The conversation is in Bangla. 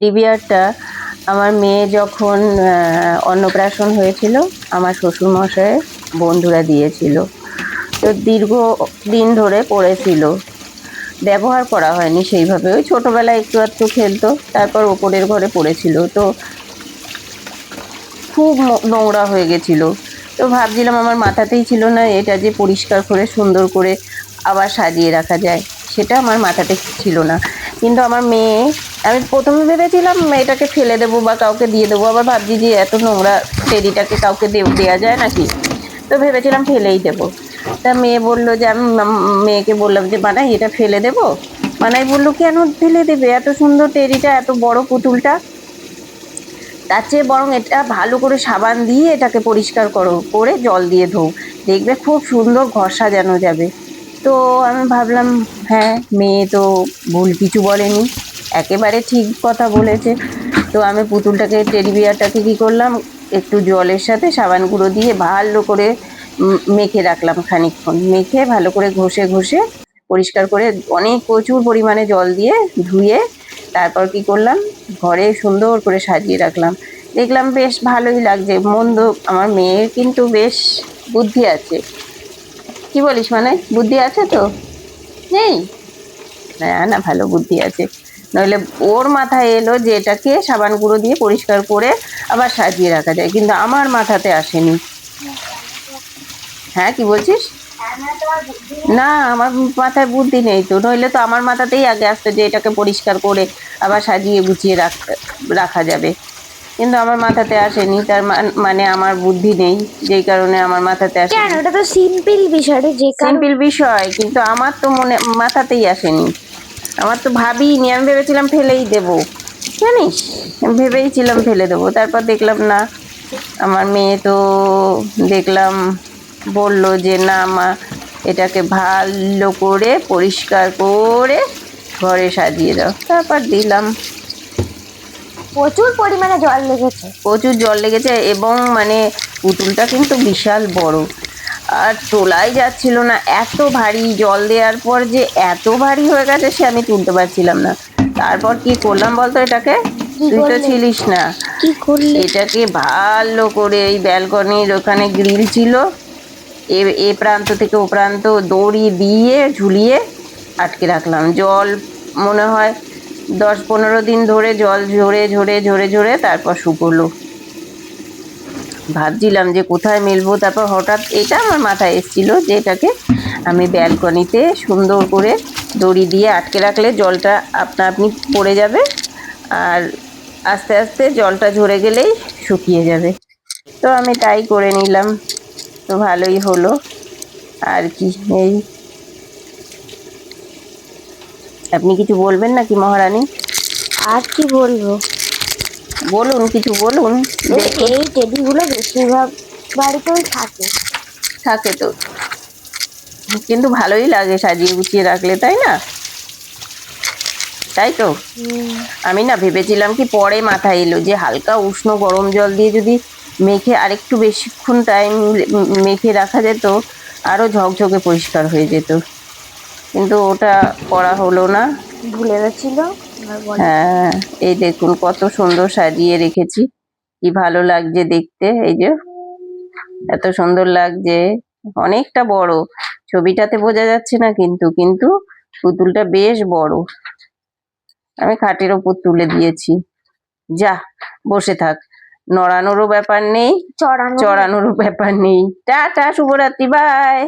টিবিআরটা আমার মেয়ে যখন অন্নপ্রাশন হয়েছিল, আমার শ্বশুর মশাই বন্ধুরা দিয়েছিল। তো দীর্ঘ দিন ধরে পড়েছিল। ব্যবহার করা হয়নি সেইভাবে। ওই ছোটোবেলায় একটু একটু খেলতো, তারপর ওপরের ঘরে পড়েছিল। তো খুব নোংরা হয়ে গেছিল। তো ভাবছিলাম আমার মাথাতেই ছিল না এটা যে পরিষ্কার করে, সুন্দর করে আবার সাজিয়ে রাখা যায়। সেটা আমার মাথাতে ছিল না। কিন্তু আমার মেয়ে আমি প্রথমে ভেবেছিলাম এটাকে ফেলে দেবো বা কাউকে দিয়ে দেবো, আবার ভাবছি যে এত নোংরা টেডিটাকে কাউকে দেওয়া যায় নাকি? তো ভেবেছিলাম ফেলেই দেবো। তা মেয়ে বলল যে, আমি মেয়েকে বললাম যে মানাই এটা ফেলে দেবো? মানাই বলল, কেন ফেলে দেবে? এত সুন্দর টেরিটা এত বড় পুতুলটা। তার চেয়ে বরং এটা ভালো করে সাবান দিয়ে এটাকে পরিষ্কার করো, করে জল দিয়ে ধোও। দেখবে খুব সুন্দর ঘর সাজানো যাবে। তো আমি ভাবলাম হ্যাঁ মেয়ে তো ভুল কিছু বলেনি। একেবারে ঠিক কথা বলেছে। তো আমি পুতুলটাকে টেডি বিয়ারটাকে কী করলাম? একটু জলের সাথে সাবান গুঁড়ো দিয়ে ভালো করে মেখে রাখলাম খানিকক্ষণ। মেখে ভালো করে ঘষে ঘষে পরিষ্কার করে অনেক প্রচুর পরিমাণে জল দিয়ে ধুয়ে তারপর কি করলাম? ঘরে সুন্দর করে সাজিয়ে রাখলাম। দেখলাম বেশ ভালোই লাগছে। মন্দ আমার মেয়ের কিন্তু বেশ বুদ্ধি আছে। কি বলিস মানে? বুদ্ধি আছে তো? নেই? না না, ভালো বুদ্ধি আছে। নইলে ওর মাথায় এলো যে এটাকে সাবান গুঁড়ো দিয়ে পরিষ্কার করে আবার সাজিয়ে রাখা যায় কিন্তু আমার মাথাতে আসেনি। হ্যাঁ কি বলছিস? না আমার মাথায় বুদ্ধি নেই তো নইলে তো আমার মাথাতেই আগে আসতো যে এটাকে পরিষ্কার করে আবার সাজিয়ে গুছিয়ে রাখ রাখা যাবে। কিন্তু আমার মাথাতে আসেনি তার মান- আমার বুদ্ধি নেই যেই কারণে আমার মাথাতে আসে কেন? ওটা তো সিম্পল বিষয়টা যে সিম্পল বিষয় কিন্তু আমার তো মনে মাথাতেই আসেনি। আমার তো ভাবিনি আমি ভেবেছিলাম ফেলেই দেব। জানিস? ভেবেইছিলাম ফেলে দেবো। তারপর দেখলাম না আমার মেয়ে তো দেখলাম বলল যে না মা এটাকে ভালো করে পরিষ্কার করে ঘরে সাজিয়ে দাও। তারপর দিলাম। প্রচুর পরিমাণে জল লেগেছে। প্রচুর জল লেগেছে এবং মানে পুতুলটা কিন্তু বিশাল বড়। আর তোলাই যাচ্ছিল না এত ভারী জল দেওয়ার পর যে এত ভারী হয়ে গেছে সে আমি তুলতে পারছিলাম না। তারপর কি করলাম বলতো এটাকে? তুই তো ছিলিস না। কি করলে? এটাকে ভালো করে এই ব্যালকনির ওখানে গ্রিল ছিল। এ এ প্রান্ত থেকে ও প্রান্ত দড়ি দিয়ে ঝুলিয়ে আটকে রাখলাম। জল মনে হয় দশ পনেরো দিন ধরে জল ঝরে ঝরে ঝরে ঝরে তারপর শুকোলো। ভাবছিলাম যে কোথায় মেলবো, তারপর হঠাৎ এটা আমার মাথায় এসেছিল যে এটাকে আমি ব্যালকনিতে সুন্দর করে দড়ি দিয়ে আটকে রাখলে জলটা আপনা আপনি পড়ে যাবে আর আস্তে আস্তে জলটা ঝরে গেলেই শুকিয়ে যাবে। তো আমি তাই করে নিলাম, তো ভালোই হলো। আর কি, এই। আপনি কিছু বলবেন নাকি মহারানী? আর কি বলব? বলুন কিছু বলুন। এই- টেডিগুলো বেশিরভাগ বাড়িতেই থাকে। থাকে তো। কিন্তু ভালোই লাগে সাজিয়ে গুছিয়ে রাখলে তাই না? তাই তো? আমি না ভেবেছিলাম কি পরে মাথায় এলো যে হালকা উষ্ণ গরম জল দিয়ে যদি মেখে আরেকটু বেশিক্ষণ টাইম মেখে রাখা যেত আরও ঝকঝকে পরিষ্কার হয়ে যেত। কিন্তু ওটা করা হলো না। ভুলে গেছিল? হ্যাঁ এই দেখুন কত সুন্দর সাজিয়ে রেখেছি। কি ভালো লাগছে দেখতে এই যে। এত সুন্দর লাগছে। অনেকটা বড়। ছবিটাতে বোঝা যাচ্ছে না কিন্তু কিন্তু পুতুলটা বেশ বড়। আমি খাটের ওপর তুলে দিয়েছি। যা বসে থাক। নড়ানোরও ব্যাপার নেই চড়ানো চড়ানোরও ব্যাপার নেই। টাটা শুভরাত্রি বাই।